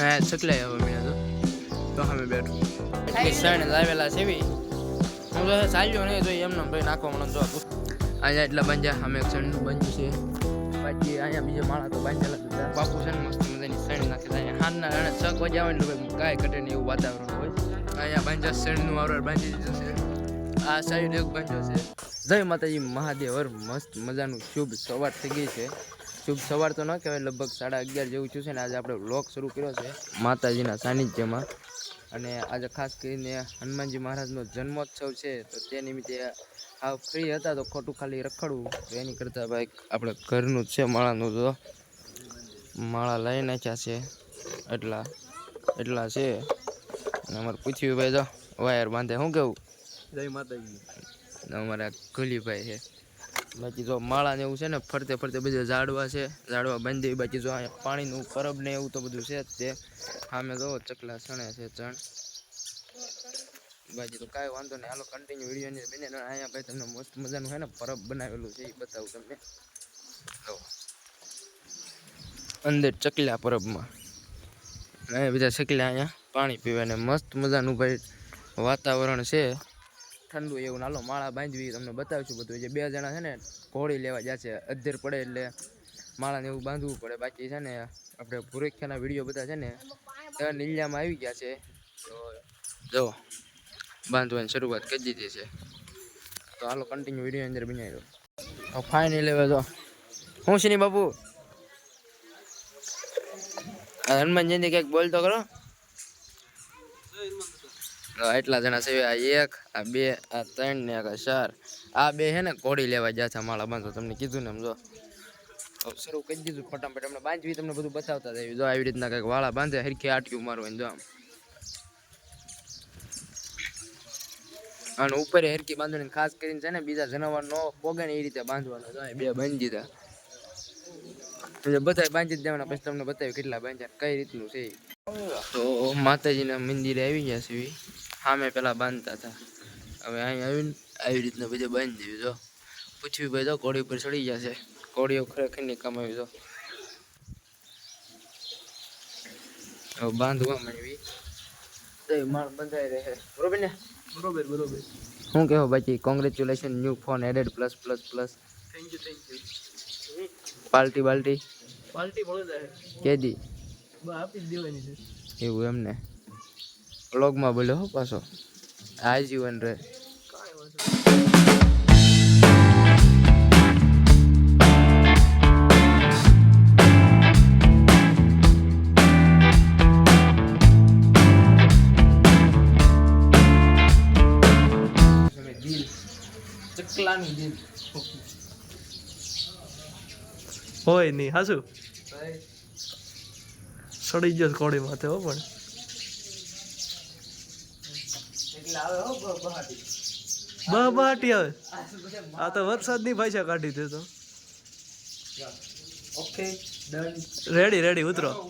હા ચકલા હવે મેં તો. તો અમે બેઠું. સણ લાવેલા છે બી હું તો ચાલ્યો નહીં તો એમને ભાઈ નાખવા મને જો અહીંયા એટલા બાંધ્યા અમે એક સણનું બાંધ્યું છે. બાકી અહીંયા બીજા માળા તો બાંધેલા હતા. બાપુ છે ને મસ્ત મજાની સણ નાખે છે. અહીંયા હાથના અને છક વાગે આવે ને એટલે કાંઈ ઘટે નહીં એવું વાતાવરણ હોય. અહીંયા બાંધ્યા સણનું આવરણ બાંધી દીધું છે. આ સાઈડ એક બાંધ્યો છે. જય માતાજી મહાદેવ હર મસ્ત મજાનું શુભ સવાર થઈ ગઈ છે. શુભ સવાર તો ન કહેવાય લગભગ સાડા અગિયાર જેવું થયું છે ને આજે આપણે વ્લોગ શરૂ કર્યો છે માતાજીના સાનિધ્યમાં. અને આજે ખાસ કરીને હનુમાનજી મહારાજનો જન્મોત્સવ છે તો તે નિમિત્તે આ ફ્રી હતા તો ખોટું ખાલી રખડવું. તો એની કરતાં ભાઈ આપણે ઘરનું જ છે માળાનું તો. માળા લઈ નાખ્યા છે એટલા એટલા છે. અને અમારે પૃથ્વીભાઈ ભાઈ તો વાયર બાંધે. શું કેવું? જય માતાજી. અમારા ગુલીભાઈ છે. બાકી જો માળા ને એવું છે ને, ફરતે ફરતે બધે ઝાડવા છે. ઝાડવા બાંધી બાકી જો અહીંયા પાણીનું પરબ ને એવું તો બધું છે જ તે. સામે જો ચકલા સણે છે ચણ. બાકી તો કાંઈ વાંધો નહીં. હાલો કન્ટિન્યુ વિડીયોની બને. અહીંયા ભાઈ તમને મસ્ત મજાનું છે ને પરબ બનાવેલું છે એ બતાવું તમને. અંદર ચકલા પરબમાં. અહીંયા બધા ચકલા અહીંયા પાણી પીવા ને મસ્ત મજાનું ભાઈ વાતાવરણ છે. ઠંડુ એવું નાલો માળા બાંધવી તમને બતાવીશું બધું. જે બે જણા છે ને, ઘોડી લેવા જશે અધેર પડે એટલે માળાને એવું બાંધવું પડે. બાકી છે ને, આપણે ભૂરેખ્યાના વીડિયો બધા છે ને નીલિયામાં આવી ગયા છે. તો જો, બાંધવાની શરૂઆત કરી દીધી છે. તો હાલો કન્ટિન્યુ વીડિયો અંદર બનાવી દો ફાઇનલ હવે તો હું છે બાપુ? હનુમાન જયંતિ કંઈક બોલતો કરો એટલા જણા છે. આ એક, આ બે, આ ત્રણ ને આ ચાર. આ બે હે ને કોડી લેવા ગયા છે માળા બાંધો. તમને કીધું ને એમ જો. શરૂ કરી દીધું ફટાફટ. એમને બાંધવી તમને બધું બતાવતા જાય જો આવી રીતના કંઈક વાળા બાંધે, હરખી આટક્યું મારવાની જો આમ. અને ઉપર હરકી બાંધવાની ખાસ કરીને છે ને બીજા જનાવર નો પોગે ને એ રીતે બાંધવાનો જો બે બાંધી દીધા. બધા બાંધી જ દેવાના. પછી તમને બતાવ્યું કેટલા બાંધ્યા કઈ રીતનું છે. તો માતાજીના મંદિરે આવી ગયા છે. સામે પેલા બાંધતા હતા. હવે અહીં આવીને આવી રીતના બધે બાંધી દીધું જો પૂછવી ભાઈ તો કોડી ઉપર ચડી ગયા છે કોળીઓ ખરેખરની કમાવી જો હવે બાંધવા માંડવી. તો માળ બંધાઈ રહે બરોબર ને? બરોબર બરોબર. શું કહેવો બાકી congratulation new phone added plus plus plus thank you thank you party Balti? Party મળે કેદી? આપી દેવાની છે. એવું એમને? વ્લોગમાં બોલ્યો હો પાછો. આજીવન રે કાંઈ વાંધો તમે દિલ. હોય નહીં હાસુ સડી ગયો કોડી માથે હો પણ એટલે આવે હો બ- બહાટી બહ બહાટી. આવે આ તો વરસાદની ભાષા કાઢી દે તો. Okay done. રેડી રેડી ઉતરો. આમ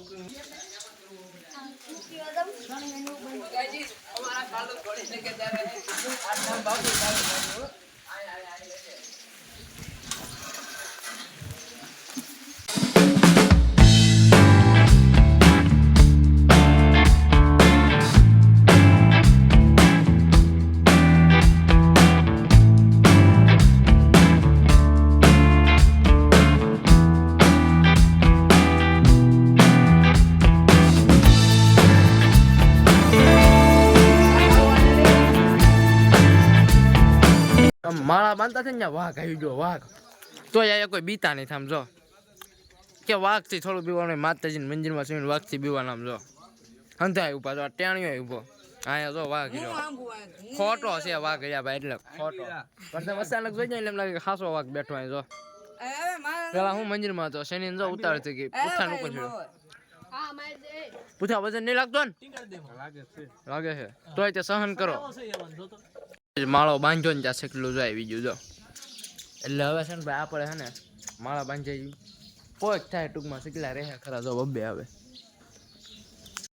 માળા બાંધતા છે ને ત્યાં વાઘ આવી ગયો, વાઘ. તો અહીંયા કોઈ બીતા નહીં થામ, જો. કે વાઘથી થોડું પીવાનું માતાજીના મંદિરમાં સુઈને વાઘથી પીવાના આમ, જો. હંધાય ઊભા તો ટેણીઓ ઊભો અહીંયા જો વાઘ ગયો ખોટો છે વાઘ રહ્યા ભાઈ, એટલે ખોટો. પણ અચાનક જોઈ જાય એમ લાગે ખાસો વાઘ બેઠો અહીં, જો. પેલા હું મંદિરમાં હતો શનિ જો ઉતાર થઈ ગઈ પૂછા ઉપર ચડ્યો પૂઠા વજન નહીં લાગતો ને? લાગે છે. તોય તે સહન કરો. માળો બાંધ્યો ને ત્યાં સેકલું આવી બીજું જો. એટલે હવે છે ને ભાઈ આપણે છે ને માળા બાંધી પોચ થાય ટૂંકમાં શીખલા રહે ખરા જો બબ્બે આવે.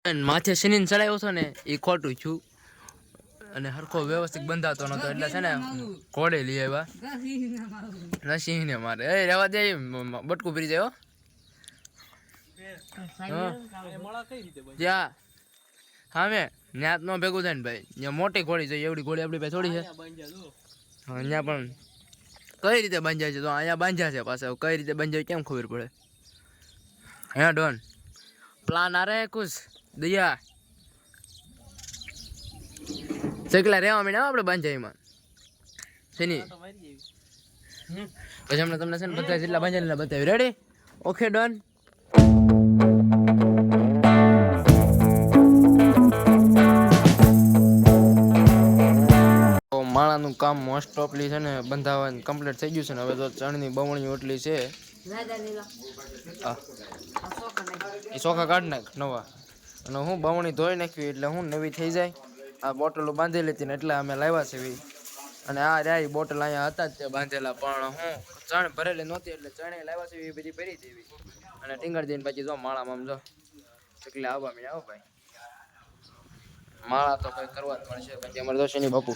અને માથે શનિને ચડાવ્યો હતો ને એ ખોટું છું અને હરખો વ્યવસ્થિત બંધાતો નતો એટલે છે ને ઘોડે લઈ આવ્યા. નસીને મારે. એ રહેવા દે મ- મ- બટકું ફરી જાય હો. હા. જ્યાં ન્યાત નો ભેગું થાય ને ભાઈ. ત્યાં મોટી ઘોડી છે એવડી ઘોડી આપણી પાસે થોડી છે. હા અહીંયા પણ કઈ રીતે બાંધ્યા છે? તો અહીંયા બાંધ્યા છે પાસે કઈ રીતે બાંધ્યા કેમ ખબર પડે? હે ડોન. પ્લાન આ રહે કુશ? દયા. ચકલા રહેવા મીને આપણે બાંધાઈમાં છે ની પછી હમણાં તમને છે ને બધા જેટલા બાંધ્યા બતાવી રેડી ઓકે ડન તો કામ મોસ્ટ ઓફલી છે ને બંધાવવાનું કમ્પ્લીટ થઈ ગયું છે ને હવે તો ચણની બવણી ઓટલી છે. એ ચોખા કાઢ નાખ નવા. અને હું બવણી ધોઈ નાખવી એટલે હું નવી થઈ જાય. આ બોટલો બાંધેલી હતી ને એટલે અમે લાવ્યા છે એવી. અને આ રહ્યા એ બોટલ અહીંયા હતા જ તે બાંધેલા, પણ હું ચણ ભરેલી નહોતી એટલે ચણે લાવ્યા છે એ બધી ભરી દેવી અને ટીંગર દઈને પછી જો માળામાં જો એટલે આવવા મેં આવો ભાઈ. માળા તો કંઈ કરવા જ પડશે પછી અમારે દોશી શનિ બાપુ.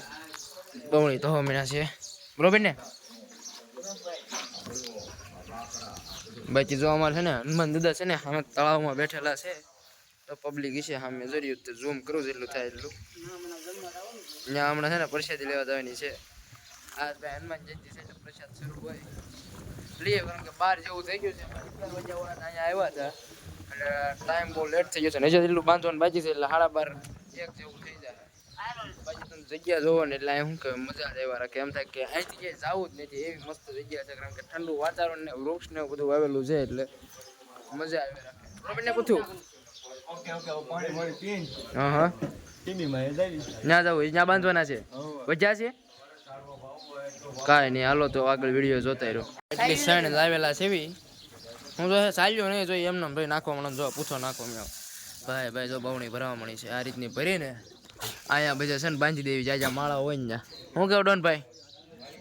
બમણી તો મહિના છે. બરોબર ને? બાકી જો અમારે છે ને હનુમાન દાદા છે ને અમે તળાવમાં બેઠેલા છે, તો પબ્લિક છે સામે જોયું તો ઝૂમ કરું જેટલું થાય એટલું. ત્યાં હમણાં છે ને પ્રસાદી લેવા જવાની છે. આ ભાઈ હનુમાન જયંતિ છે એટલે પ્રસાદ શરૂ હોય. લઈએ, કારણ કે બહાર જેવું થઈ ગયું છે. અહીંયા આવ્યા હતા. એટલે ટાઈમ બહુ લેટ થઈ ગયો છે. ને હજી એટલું બાંધવાનું બાકી છે, એટલે સાડા બાર એક જેવું થઈ જાય. જગ્યા જોવો ને એટલે શું કે મજા જ આવ્યા રાખે. એમ થાય કે અહીંથી ક્યાંય જવું જ નથી એવી મસ્ત જગ્યા છે કારણ કે ઠંડુ વાતાવરણ ને વૃક્ષ ને બધું વાવેલું છે એટલે મજા આવી રાખે. બરોબર ને પૂછ્યું હા હા. ત્યાં જવું ત્યાં બાંધવાના છે? વજ્યા છે? કાંઈ નહીં હાલો તો આગળ વીડિયો જોતા રહ્યો એટલી શણ લાવેલા છે એવી. હું તો ચાલ્યો નહીં જોઈ એમને ભાઈ નાખવા મળે જો પૂછો નાખો મેં ભાઈ ભાઈ જો બવણી ભરવા મળી છે. આ રીતની ભરીને અહીંયા બધા છે ને બાંધી દેવી જ્યાં માળા હોય ને હું કેવું ડોન ભાઈ?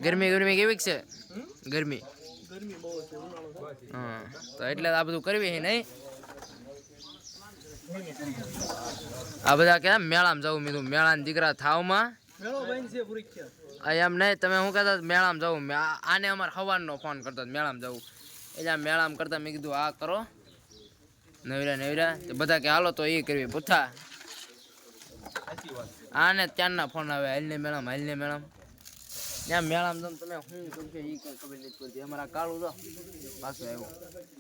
ગરમી ગરમી કેવી છે? ગરમી. હા, તો એટલે આ બધું કરવી છે નહીં? આ બધા કે મેળામાં જવું મીધું મેળાના દીકરા થાવમાં? એમ નહીં, તમે શું કહેતા મેળામાં જવું. મેં આને અમારે સવારનો ફોન કરતો મેળામાં જવું. એટલે મેળામાં કરતા મેં કીધું, આ કરો. નવરા નવરા. બધા કે, હાલો, તો એ કરવી. પૂથા આને ત્યાંના ફોન આવે હાલને મેળામાં હાલને મેળામાં. ત્યાં મેળામાં તમે તમે શું કરશો એ કઈ ખબર નથી પડતી. અમારા કાળું તો પાછું આવ્યો.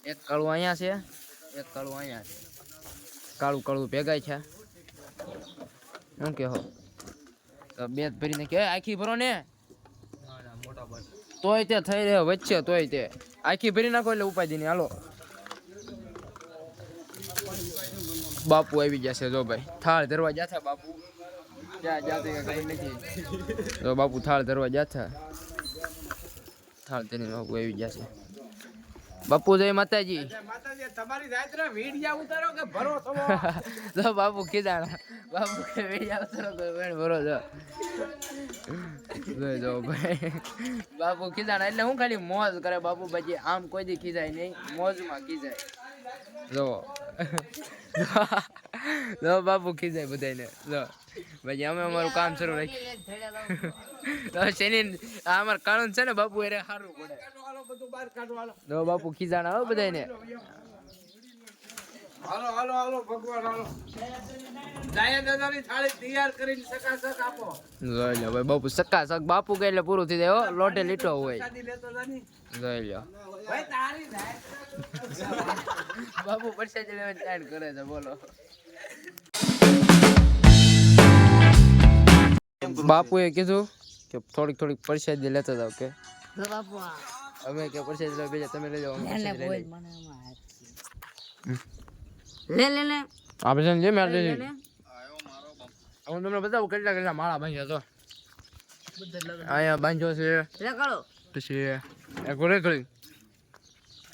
એક કાળું અહીંયા છે એક કાળું અહીંયા છે. કાળું કાળું ભેગાય છે. શું કે હો તો બે ભરીને કે આખી ભરો ને. તોય તે થઈ રહ્યો વચ્ચે તોય તે. આખી ભરી નાખો એટલે ઉપાધિ નહીં. હાલો. બાપુ આવી જશે જો ભાઈ. થાળ ધરવા જાતા બાપુ. ક્યાં જાતે કે ખબર નથી. તો બાપુ થાળ ધરવા જાતા થાળ ધરીને બાપુ આવી જશે બાપુ જય માતાજી. તો બાપુ કીધા બાપુ કે વેડિયા ઉતારો કે વેણ ભરો જો જોઈ જો ભાઈ. બાપુ કીધા એટલે હું ખાલી મોજ કરે બાપુ પછી આમ કોઈ દી ખીજાય નહીં મોજમાં ખીજાય જો જો બાપુ ખીજાય બધાને લો. ભાઈ અમે અમારું કામ શરૂ રાખ્યું શનિ આ અમાર કાણું છે ને બાપુ એને સારું પડે. જો બાપુ ખીજાણા હો બધાને હાલો હાલો હાલો ભગવાન હાલો. જાયા દાદાની થાળી તૈયાર કરીને સકાસક આપો. લો લો ભાઈ બાપુ સક્કા સક બાપુ કે એટલે પૂરું થઈ જાય હો લોટે લીટો હોય. શાદી લેતો જાની. જોઈ લ્યો. પરસાદ લેવા સ્ટાર્ટ કરે છે બોલો. બાપુએ કીધું કે થોડીક થોડીક પરસાદી લેતા જાવ કે અમે કે પરસાદી લેવા બેજા તમે લઈ જાઓ લે લે લે આપણે છે ને જે મેળ દેજી હું તમને બતાવું કેટલા કેટલા માળા બાંધ્યા તો. અહીંયા બાંધ્યો છે. પછી ઓરે કરી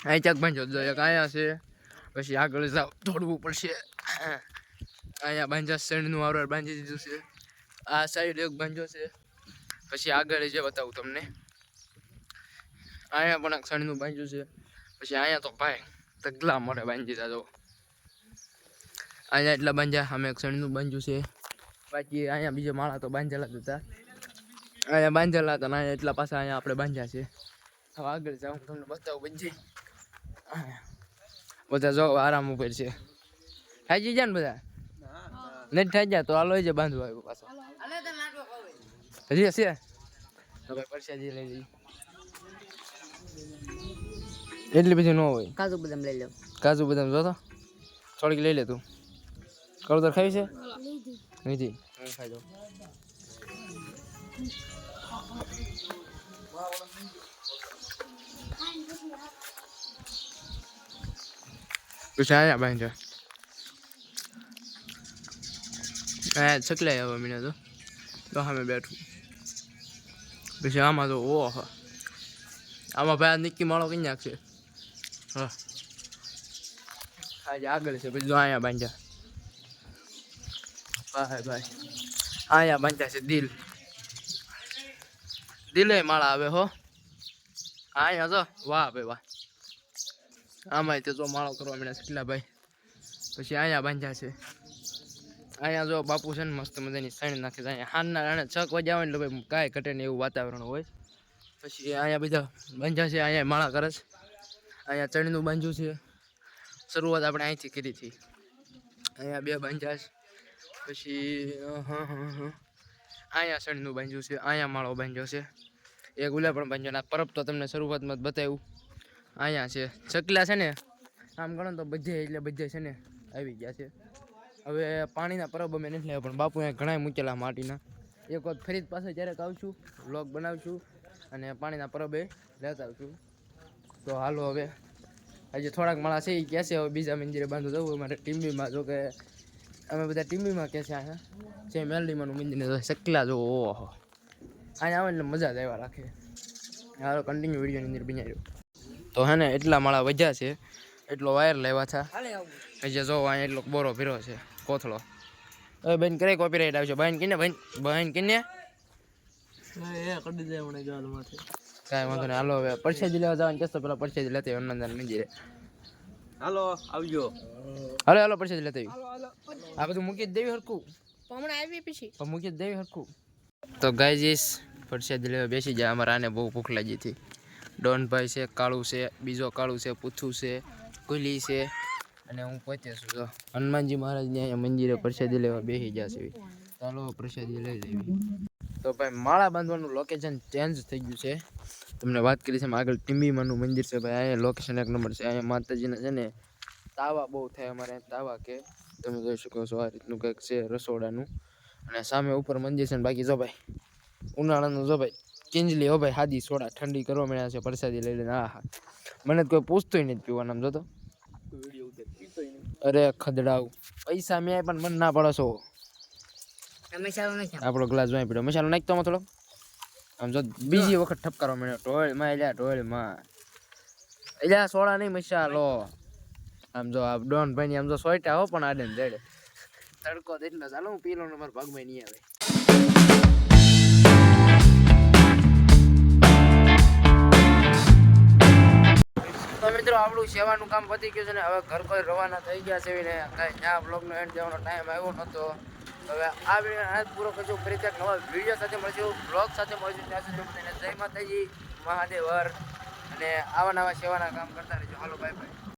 અહીં ચાક બાંધ્યો જો એક અહીંયા છે. પછી આગળ જાવ દોડવું પડશે. અહીંયા બાંધ્યા શેણનું વારવાર બાંધી દીધું છે. આ સાઈડ એક બાંધ્યો છે. પછી આગળ જે બતાવું તમને. અહીંયા પણ એક બાંધ્યું છે. પછી અહીંયા તો ભાઈ તગલા મળે બાંધી દીધા તો અહીંયા એટલા બાંધ્યા અમે એક શેણનું બાંધ્યું છે. બાકી અહીંયા બીજા માળા તો બાંધેલા જ હતા. અહીંયા બાંધેલા હતા અહીંયા એટલા પાછા અહીંયા આપણે બાંધ્યા છે. હવે આગળ જાઉં તમને બતાવું બધી બધા જો આરામ ઉપર છે. થાકી જાય ને બધા? નથી થઈ જાય તો હાલો જ બાંધવા આવ્યો પાછો. હજી હશે? તો ભાઈ પરસાદી લઈ લઈ એટલી બધી ન હોય. કાજુ બદામ લઈ લો. કાજુ બદામ જો તો. થોડીક લઈ લે તું. કળતર ખાવી છે? નથી હું ખાઈ દઉં આયા બાઈ છે હા ચકલાઈ હવે મને તો તો સામે બેઠું પછી આમાં તો ઓહો આમાં ભાઈ આ નિક્કી માળો કઈ નાખશે હા આજે આગળ છે પછી bye. ભાઈ ભાઈ અહીંયા બાંધ્યા છે દિલ દિલે માળા આવે હો અહીંયા જો વાહ ભાઈ વાહ આમાં તે જો માળો કરવા મળ્યા કેટલા ભાઈ પછી અહીંયા બાંધ્યા છે. અહીંયા જો બાપુ છે ને મસ્ત મજાની સણ નાખે છે. અહીંયા હાનના રાણે છક વાગ્યા આવે એટલે ભાઈ કાંઈ ઘટે ને એવું વાતાવરણ હોય. પછી અહીંયા બધા બાંધ્યા છે, અહીંયા માળા કરે છે. અહીંયા ચણીનું બાંધ્યું છે. શરૂઆત આપણે અહીંથી કરી હતી. અહીંયા બે બાંધ્યા છે. પછી અહીંયા ચણીનું બાંધ્યું છે, અહીંયા માળો બાંધ્યો છે. એક ગુલાબ પણ બાંધ્યો પરબ તો તમને શરૂઆતમાં જ બતાવ્યું. અહીંયા છે. ચકલા છે ને, આમ ગણો તો બધે એટલે બધે છે ને આવી ગયા છે. હવે પાણીના પરબ અમે નથી લાવ્યા, પણ બાપુ અહીંયા ઘણા મૂકેલા માટીના. એક વખત ફરી પાસે ક્યારેક આવશું વ્લોગ બનાવશું અને પાણીના પરબે લેતા આવશું. તો હાલો હવે હજી થોડાક માળા છે એ કહે છે, હવે બીજા મંદિરે બાંધો જવું અમારે ટીમ્બીમાં જો કે અમે બધા ટીમ્બીમાં કહે છે અહીંયા? જે મેલડીમાંનું મંદિર ચકલા જો, ઓહો. અહીંયા આવે એટલે મજા જ આવ્યા રાખે. હાલો કન્ટિન્યુ વિડીયોની અંદર બિનાર્યો તો હે ને એટલા માળા વધ્યા છે. એટલો વાયર લેવા છે. હજી જો અહીંયા એટલો બોરો ભીરો છે કોથળો. હવે બેન કરે કોપીરાઈટ આવશે? બહેન કિને બહેન બહેન કિને? કાંઈ વાંધો નહીં. હાલો હવે પરસેજી લેવા જવાનું કહેતો પેલા પરસેજી લેતા હનુમાનદાન મંદિરે. હાલો આવજો. હાલો હાલો પરસેજી લેતા આ બધું મૂકી જ દેવી હરખું? હમણાં આવી પછી. મૂકી જ દેવી હરખું? તો ગાયજીસ પરસેજી લેવા બેસી જાય. અમારે આને બહુ ભૂખ લાગી હતી. ડોનભાઈ છે, કાળું છે, બીજો કાળું છે, પૂથું છે, કુલી છે. અને હું પોતે છું તો હનુમાનજી મહારાજને અહીંયા મંદિરે પ્રસાદી લેવા બેસી છે. ચાલો પ્રસાદી લઈ લેવી. તો ભાઈ, માળા બાંધવાનું લોકેશન ચેન્જ થઈ ગયું છે. તમને વાત કરી છે આગળ ટીમ્બીમાનું મંદિર છે, ભાઈ. અહીંયા લોકેશન એક નંબર છે. અહીંયા માતાજીના છે ને, તાવા બહુ થાય અમારે તાવા કે. તમે જોઈ શકો છો, આ રીતનું કંઈક છે રસોડાનું. અને સામે ઉપર મંદિર છે ને, બાકી જો ભાઈ, ઉનાળાનું જો ભાઈ કિંજલી, હો ભાઈ, હાદી સોડા ઠંડી કરવા મળ્યા છે, પરસાદી લઈ લઈને. આ હા મને તો કોઈ પૂછતું નથી પીવાનું, આમ જોતો. અરે, ખદડાવ. પૈસા મેં પણ મન ના પડો છો આપણો ગ્લાસ જોઈ પડ્યો. મસાલો નાખતો આમાં થોડો. આમ જો, બીજી વખત ઠપકારો મળ્યો. ટોયલમાં એલ્યા ટોયલમાં એલ્યા સોડા નહીં, મસાલો. આમ જો, આ ડોન ભાઈ આમ જો સોયટા હો, પણ આડે દેડે તડકો તો એટલો ચાલો, હું પીલો નંબર ભાગમાં નહીં આવે. તો મિત્રો, આપણું સેવાનું કામ પતી ગયું છે ને, હવે ઘર કોઈ રવાના થઈ ગયા છે ને કાંઈ ત્યાં બ્લોગનો એન્ડ જવાનો ટાઈમ આવ્યો નહોતો. હવે આ વીડિયો આજ પૂરો કરજો, ફરી ક્યાંક નવા વીડિયો સાથે મળશું. બ્લોગ સાથે મળશું, ત્યાં સુધી બધાને જય માતાજી મહાદેવ હર અને આવા નવા સેવાના કામ કરતા રહેજો. હાલો બાય બાય